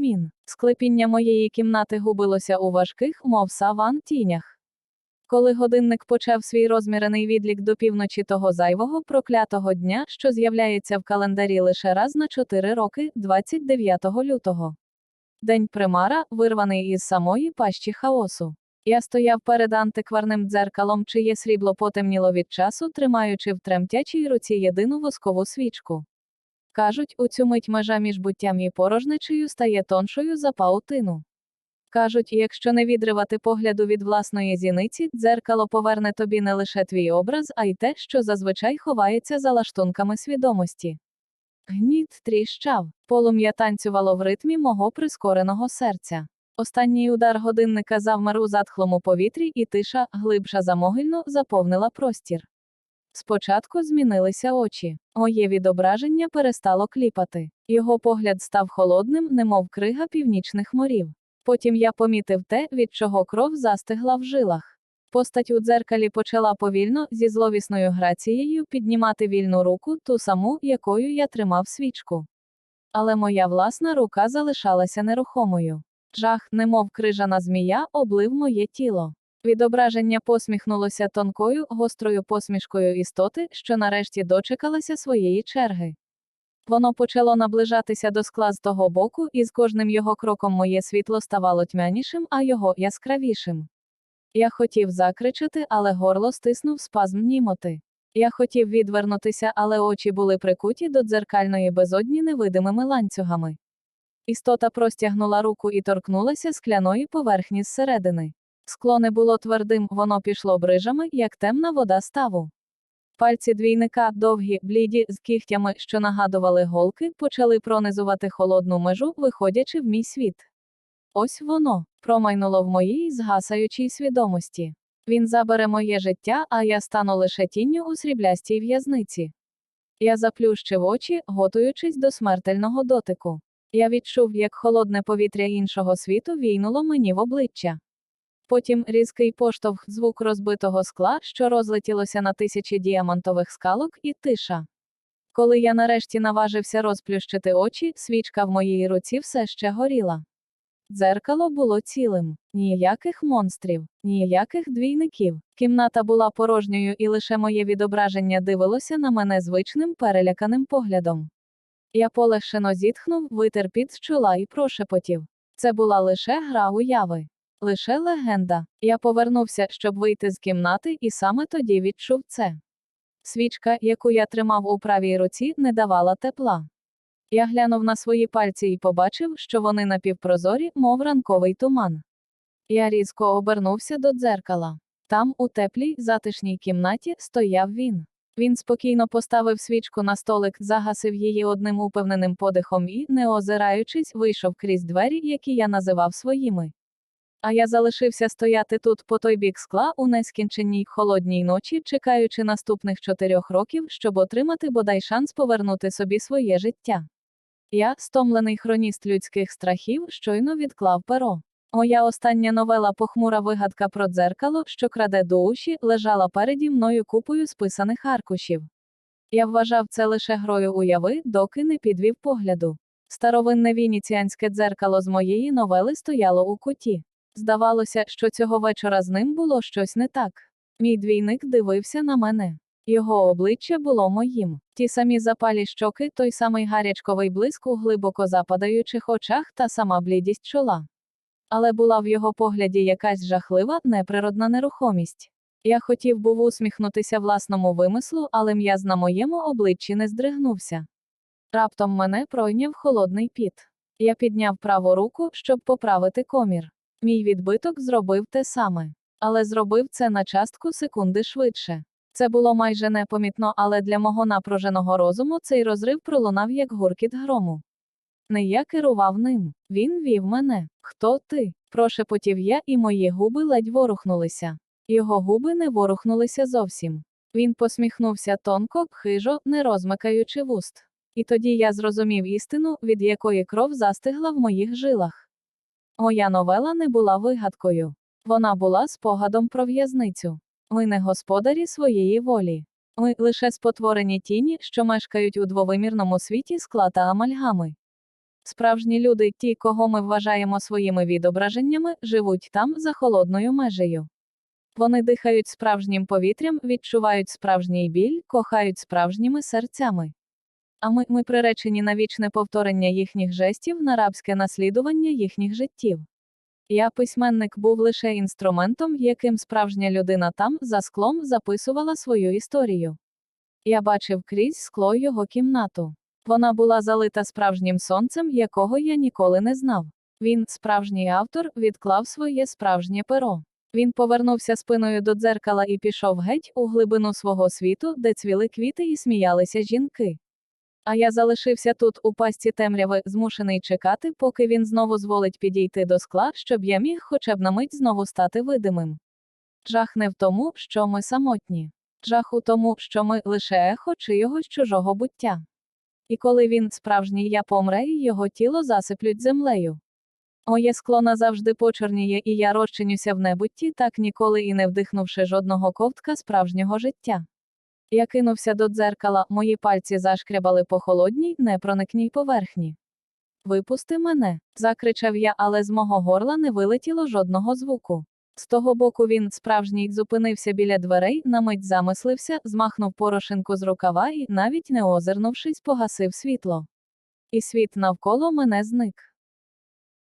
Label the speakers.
Speaker 1: мін. Склепіння моєї кімнати губилося у важких, мов саван, тінях. Коли годинник почав свій розмірений відлік до півночі того зайвого проклятого дня, що з'являється в календарі лише раз на 4 роки, 29 лютого. День примара, вирваний із самої пащі хаосу. Я стояв перед антикварним дзеркалом, чиє срібло потемніло від часу, тримаючи в тремтячій руці єдину воскову свічку. Кажуть, у цю мить межа між буттям і порожнечею стає тоншою за паутину. Кажуть, якщо не відривати погляду від власної зіниці, дзеркало поверне тобі не лише твій образ, а й те, що зазвичай ховається за лаштунками свідомості. Гніт тріщав, полум'я танцювало в ритмі мого прискореного серця. Останній удар годинника завмер у затхлому повітрі, і тиша, глибша за могильну, заповнила простір. Спочатку змінилися очі. Моє відображення перестало кліпати. Його погляд став холодним, немов крига північних морів. Потім я помітив те, від чого кров застигла в жилах. Постать у дзеркалі почала повільно, зі зловісною грацією, піднімати вільну руку, ту саму, якою я тримав свічку. Але моя власна рука залишалася нерухомою. Жах, немов крижана змія, облив моє тіло. Відображення посміхнулося тонкою, гострою посмішкою істоти, що нарешті дочекалася своєї черги. Воно почало наближатися до скла з того боку, і з кожним його кроком моє світло ставало тьмянішим, а його яскравішим. Я хотів закричати, але горло стиснув спазм німоти. Я хотів відвернутися, але очі були прикуті до дзеркальної безодні невидимими ланцюгами. Істота простягнула руку і торкнулася скляної поверхні зсередини. Скло не було твердим, воно пішло брижами, як темна вода ставу. Пальці двійника, довгі, бліді, з кігтями, що нагадували голки, почали пронизувати холодну межу, виходячи в мій світ. Ось воно промайнуло в моїй згасаючій свідомості. Він забере моє життя, а я стану лише тінню у сріблястій в'язниці. Я заплющив очі, готуючись до смертельного дотику. Я відчув, як холодне повітря іншого світу війнуло мені в обличчя. Потім різкий поштовх, звук розбитого скла, що розлетілося на тисячі діамантових скалок, і тиша. Коли я нарешті наважився розплющити очі, свічка в моїй руці все ще горіла. Дзеркало було цілим, ніяких монстрів, ніяких двійників. Кімната була порожньою, і лише моє відображення дивилося на мене звичним переляканим поглядом. Я полегшено зітхнув, витер під з чола і прошепотів. Це була лише гра уяви. Лише легенда. Я повернувся, щоб вийти з кімнати, і саме тоді відчув це. Свічка, яку я тримав у правій руці, не давала тепла. Я глянув на свої пальці і побачив, що вони напівпрозорі, мов ранковий туман. Я різко обернувся до дзеркала. Там, у теплій, затишній кімнаті, стояв він. Він спокійно поставив свічку на столик, загасив її одним упевненим подихом і, не озираючись, вийшов крізь двері, які я називав своїми. А я залишився стояти тут по той бік скла у нескінченній холодній ночі, чекаючи наступних чотирьох років, щоб отримати бодай шанс повернути собі своє життя. Я, стомлений хроніст людських страхів, щойно відклав перо. Моя остання новела похмура вигадка про дзеркало, що краде душі, лежала переді мною купою списаних аркушів. Я вважав це лише грою уяви, доки не підвів погляду. Старовинне вініціанське дзеркало з моєї новели стояло у куті. Здавалося, що цього вечора з ним було щось не так. Мій двійник дивився на мене. Його обличчя було моїм. Ті самі запалі щоки, той самий гарячковий блиск у глибоко западаючих очах та сама блідість чола. Але була в його погляді якась жахлива, неприродна нерухомість. Я хотів був усміхнутися власному вимислу, але м'яз на моєму обличчі не здригнувся. Раптом мене пройняв холодний піт. Я підняв праву руку, щоб поправити комір. Мій відбиток зробив те саме. Але зробив це на частку секунди швидше. Це було майже непомітно, але для мого напруженого розуму цей розрив пролунав як гуркіт грому. Не я керував ним, він вів мене. Хто ти? прошепотів я, і мої губи ледь ворухнулися. Його губи не ворухнулися зовсім. Він посміхнувся тонко, хижо, не розмикаючи вуст. І тоді я зрозумів істину, від якої кров застигла в моїх жилах. Моя новела не була вигадкою. Вона була спогадом про в'язницю. Ми не господарі своєї волі. Ми лише спотворені тіні, що мешкають у двовимірному світі скла та амальгами. Справжні люди, ті, кого ми вважаємо своїми відображеннями, живуть там за холодною межею. Вони дихають справжнім повітрям, відчувають справжній біль, кохають справжніми серцями. А ми, ми приречені на вічне повторення їхніх жестів, на рабське наслідування їхніх життів. Я, письменник, був лише інструментом, яким справжня людина там, за склом, записувала свою історію. Я бачив крізь скло його кімнату. Вона була залита справжнім сонцем, якого я ніколи не знав. Він, справжній автор, відклав своє справжнє перо. Він повернувся спиною до дзеркала і пішов геть у глибину свого світу, де цвіли квіти і сміялися жінки. А я залишився тут, у пастці темряви, змушений чекати, поки він знову зволить підійти до скла, щоб я міг хоча б на мить знову стати видимим. Жах не в тому, що ми самотні. Жах у тому, що ми лише ехо чийогось чужого буття. І коли він, справжній я помре, його тіло засиплють землею. Моє скло назавжди почорніє, і я розчинюся в небутті, так ніколи і не вдихнувши жодного ковтка справжнього життя. Я кинувся до дзеркала, мої пальці зашкрябали по холодній, непроникній поверхні. Випусти мене, закричав я, але з мого горла не вилетіло жодного звуку. З того боку він, справжній, зупинився біля дверей, на мить замислився, змахнув порошинку з рукава і, навіть не озирнувшись, погасив світло. І світ навколо мене зник.